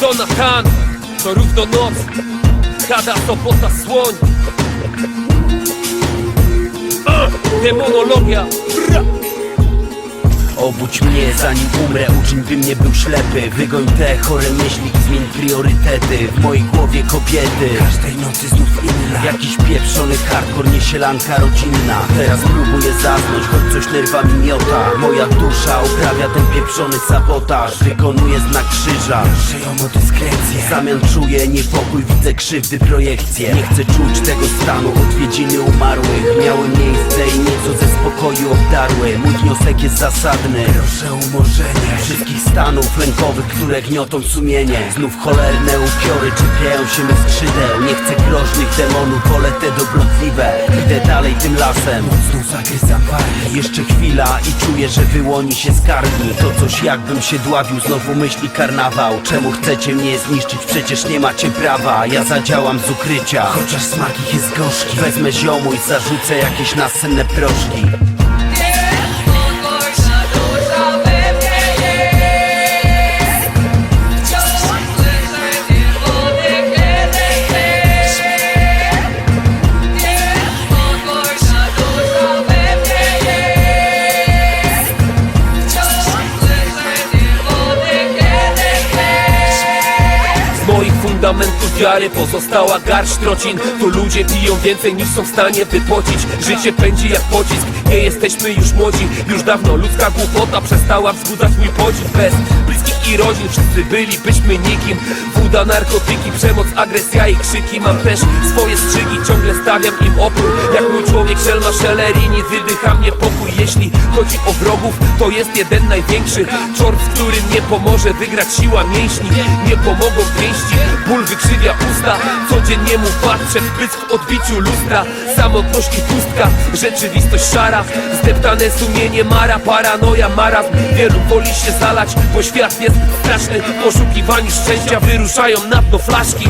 Donatan, to równo noc. Kada, sobota, słoń. Demonologia. Bra. Obudź mnie zanim umrę, uczyń by mnie był ślepy. Wygoń te chore myśli i zmień priorytety. W mojej głowie kobiety. Każdej nocy znów inna. Jakiś pieprzony hardcore, nie sielanka rodzinna. Teraz próbuję zasnąć, choć coś nerwami miota. Moja dusza uprawia ten pieprzony sabotaż. Wykonuję znak krzyża. Proszę ją o dyskrecję W zamian czuję niepokój, widzę krzywdy, projekcje. Nie chcę czuć tego stanu, odwiedziny umarłych Miały ze spokoju obdarły. Mój wniosek jest zasadny. Proszę umorzenia Wszystkich stanów lękowych, które gniotą sumienie. Znów cholerne upiory czepiają się me skrzydeł. Nie chcę groźnych demonów, wolę te dobrotliwe. Idę dalej tym lasem. Znów zagryzam wargi Jeszcze chwila i czuję, że wyłoni się z karmi. To coś jakbym się dławił, znowu myśli karnawał. Czemu chcecie mnie zniszczyć? Przecież nie macie prawa. Ja zadziałam z ukrycia. Chociaż smak ich jest gorzki. Wezmę ziomu i zarzucę jakieś nasenne proszki wiary pozostała garść trocin Tu ludzie piją więcej niż są w stanie wypocić Życie pędzi jak pocisk, nie jesteśmy już młodzi. Już dawno ludzka głupota przestała wzbudzać mój podziw Bez bliskich i rodzin. Wszyscy bylibyśmy nikim. Woda, narkotyki, przemoc, agresja i krzyki. Mam też swoje strzygi, ciągle stawiam im opór. Jak mój człowiek szelma szelerini wydycha mnie pokój. Jeśli chodzi o wrogów, to jest jeden największy Czor, w którym nie pomoże wygrać siła mięśni Nie pomogą pięści, ból wykrzywia usta Codziennie mu patrzę w pysk w odbiciu lustra. Samotność i pustka, rzeczywistość szara Zdeptane sumienie, mara, paranoja, marazm Wielu woli się zalać, bo świat jest straszny. W poszukiwaniu szczęścia wyruszają na dno flaszki